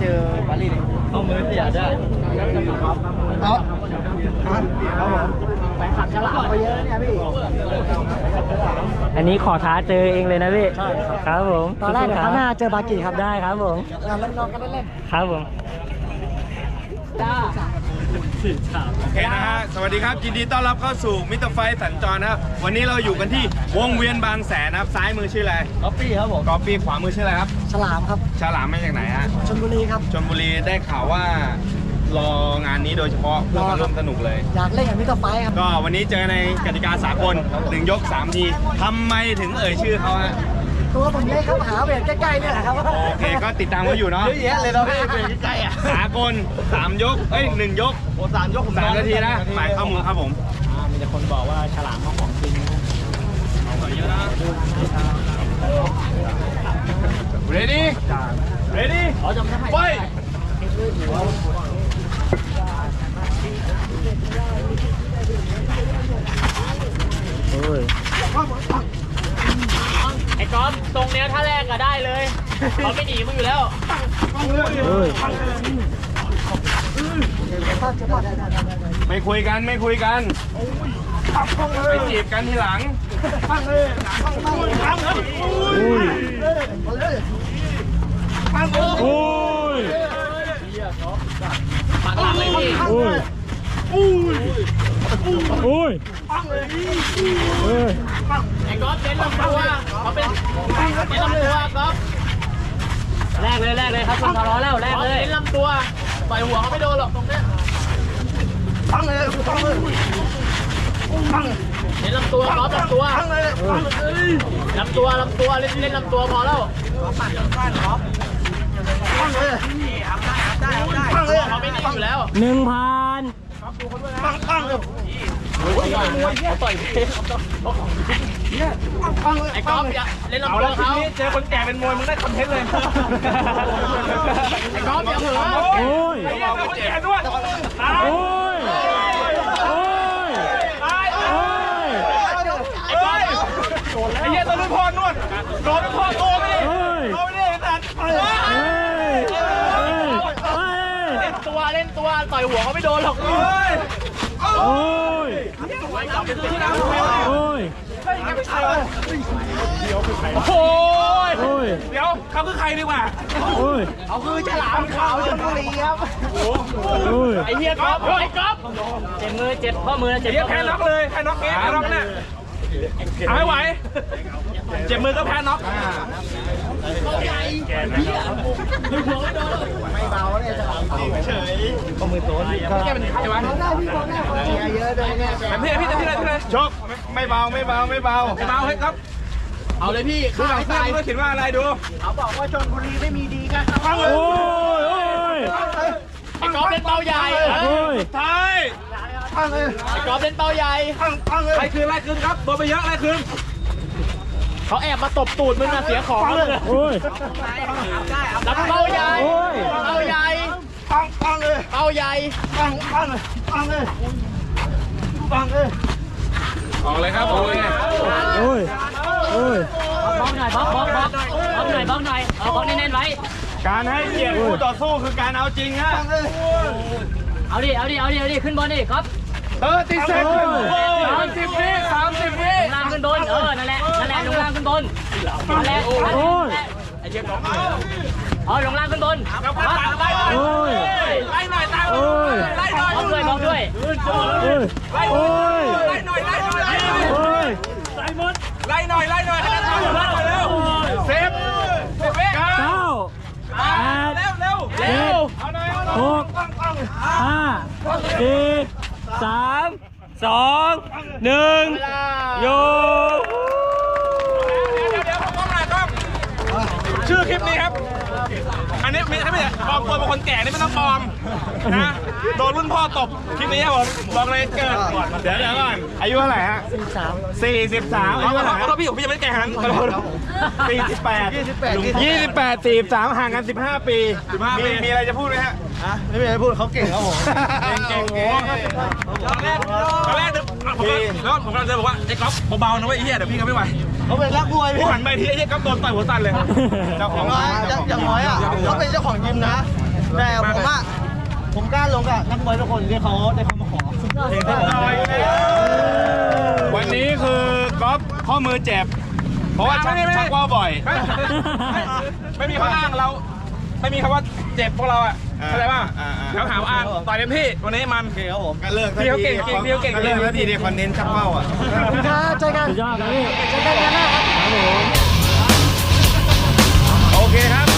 เจอบาลีเลยเอามือเสียได้เอาครับผมไปขับฉลามไปเยอะเนี่ยพี่อันนี้ขอท้าเจอเองเลยนะพี่ใช่ครับผมตอนแรกครั้งหน้าเจอบากิครับได้ครับผมงานเล่นน้องกันเล่นครับผมจ้าโอเคนะฮะ สวัสดีครับยินดีต้อนรับเข้าสู่มิตรไฟสัญจรนะครับ วันนี้เราอยู่กันที่วงเวียนบางแสนนะครับ ซ้ายมือชื่ออะไรก๊อปปี้ครับผมกอฟฟี่ขวามือชื่ออะไรครับ ฉลามครับฉลามมาจากไหนฮะชลบุรีครับ ชลบุรีได้ข่าวว่ารองานนี้โดยเฉพาะเพื่อมาร่วมสนุกเลย อยากเล่นกับมิสเตอร์ไฟท์ครับ ก็วันนี้เจอในกติกาสากลหนึ่งยกสามทีทำไมถึงเอ่ยชื่อเขาฮะตัวผมเล็กครับหาเวทใกล้ๆเนี่ยแหละครับโอเคก็ติดตามเขาอยู่เนาะเยอะแยะเลยเราพี่เวทใกล้ๆอะสากลสามยกเอ้ยหนึ่งยกโอ้สามยกผมสามนาทีนะหมายเข้ามือครับผมมีแต่คนบอกว่าฉลามเขาของจริง ready ready ไปโอ้ยไอ้ก๊อฟตรงเนี้ยถ้าแรกก็ได้เลยเขาไม่หนีมึงอยู่แล้วโอ้ยไม่คุยกันไม่คุยกัน ไปจีบกันทีหลังโอ้ยปากหลังเลยพี่โอ้ยโอ้ยเอ้ยไอ้ก๊อฟเน้นลำตัวเขาเป็นเน้นลำตัวก๊อฟแรกเลยแรกเลยครับคุณทะเลาะแล้วแรกก๊อฟเลยเน้นลำตัวต่อยหัวเขาไม่โดนหรอกตรงเนี้ยตั้งเลยตั้งเลย เน้นลำตัวก๊อฟลำตัวลำตัวลำตัวเล่นเล่นลำตัวพอแล้วตั้งเลยตั้งเลยเขาไม่หนีอยู่แล้วหนึ่งพันตั้งตั้งเลยเขาต่อยพี่ตั้งเลยไอ้ก๊อฟอย่าเล่นลำตัวเขาเจอคนแก่เป็นมวยมึงได้คอนเทนต์เลยไอ้ก๊อฟอย่าเผลอโอ้ยคนแก่ด้วย โอ้ย โอ้ย โอ้ย ไอ้ก๊อฟ ไอ้เหี้ยตะลุยพรนวดโดนพ่อโตไม่ได้ โอ้ย โตไม่ได้ไอ้สัตว์ เฮ้ยเฮ้ยเฮ้ย เล่นตัวเล่นตัวต่ อยหัวเขาไม่โดนหรอกเฮ้ยโอ้ย โอ้ย โอ้ย โอ้ย เดี๋ยวเขาคือใครดีกว่า โอ้ย เขาคือฉลามขาวชลบุรีครับโอ้ย ไอ้เหี้ยก๊อฟไอ้ก๊อฟเจ็บมือเจ็บข้อมือเจ็บเดี๋ยวข้อแพ้มือน็อกเลยแพ้น็อกเองแพ้น็อกเนี่ยเอาให้ไหว เจ็บมือก็แพ้น็อกไม่เบา เนี่ยฉลามขาวเฉยแกเป็นใครวะได้พี่บอกได้ของเยเยอะเลยเนี่ยพี่พี่พี่พี่พี่ชกไม่เบาไม่เบาไม่เบาไม่เบาให้ครับเอาเลยพี่ดูฆ่าหลังให้เสื้อตายดูเขียนว่าอะไรดูเขาบอกว่าชลบุรีไม่มีดีกันโอ้ยโอ้ยไอ้ก๊อฟเล่นเป้าใหญ่โอ้ยท้ายตั้งเลยไอ้ก๊อฟเล่นเป้าใหญ่ตั้งตั้งเลยไล่คืนไล่คืนครับโดนไปเยอะไล่คืนเขาแอบมาตบตูดมึงนะเสียของเลยโอ้ยรับเป้าใหญ่โอ้ยเป้าใหญ่ ตั้งตั้งเลย เป้า ใหญ่ตั้งตั้งเลยตั้งเลยตั้งเลยออกเลยครับออกเลยโอ้ยโอ้ยบล็อกหน่อยบล็อกบล็อกบล็อกบล็อกหน่อยบล็อกหน่อยเอาบล็อกแน่นๆไว้ การให้เกียรติคู่ต่อสู้คือการเอาจริงฮะตั้งเลยเอาดิเอาดิเอาดิเอาดิขึ้นบนดิครับเออติดเซ็ตสามสิบวิสามสิบวิลงล่างขึ้นบนเออนั่นแหละนั่นแหละลงล่างขึ้นบนนั่นแหละโอ้ยเอาลงล่างขึ้นบนครับโอ้ยไล่หน่อยตามโอ้ยไล่หน่อยบล็อกด้วยบล็อกด้วยโอ้ยโอ้ยไล่หน่อยไล่หน่อยโอ้ยไล่หน่อยไล่หน่อยให้ได้ตามไล่หน่อยเร็วสิบสิบวิเก้าเก้าแปดเร็วเร็วเจ็ดเอาหน่อยเอาหน่อยหกห้าสี่สามสองหนึ่งโยเดี๋ยวเดี๋ยวเดี๋ยวกล้องหน่อยกล้องชื่อคลิปนี้ครับอั นนี้ไม่ใช่ไม่ใช่ปลอมตัวเป็นคนแก่นี่ไม่ต้องปลอมนะโดนรุ่นพ่อตบคลิปนี้ครับผมบอกเลยเกิดเดี๋ยวเดี๋ยวก่อนอายุเท่าไหร่ฮะสามสี่สิบสามอายุเท่าไหร่ขอโทษพี่ผมยังไม่ได้แก่หันขอโทษสี่สิบแปดยี่สิบแปดยี่สิบแปดสี่สิบสามห่างกันสิบห้าปีมีมีอะไรจะพูดไหมฮะอะไม่มีอะไรพูดเขาเก่งครับผมเก่งเก่งเก่งตอนแรกตอนแรกนึกผมก็แล้วผมกำลังจะบอกว่าไอ้ก๊อฟเบาๆนะเว้ยไอ้เหี้ยเดี๋ยวพี่เขาไม่ไหว เขาเป็นนักมวยกูพี่หันไปทีไอ้เหี้ยก๊อฟโดนต่อยหัวสั่นเลยเจ้าอของย่างน้อยอย่างน้อยอะเขาเป็นเจ้าของยิมนะ แต่ผมอะผมกล้าลงกับนักมวยทุกคนที่เขาได้เขามาขอสุดยอดจริงครับผมวันนี้คือก๊อฟข้อมือเจ็บ เพราะว่าชักชักว่าวบ่อย ไม่มีข้ออ้างเรา ไม่มีคำว่าเจ็บพวกเราอะ เข้าใจป่ะแล้วหาว่าอ้างต่อยเต็มที่วันนี้มันโอเคครับผมก็เลิกพี่เขาเก่งจริงพี่เขาเก่งจริงแล้วทีเดียวคอนเทนต์ชักว่าวอะขอบคุณครับเจอกันสุดยอดครับพี่เจอกันงานหน้าครับครับผมโอเคครับ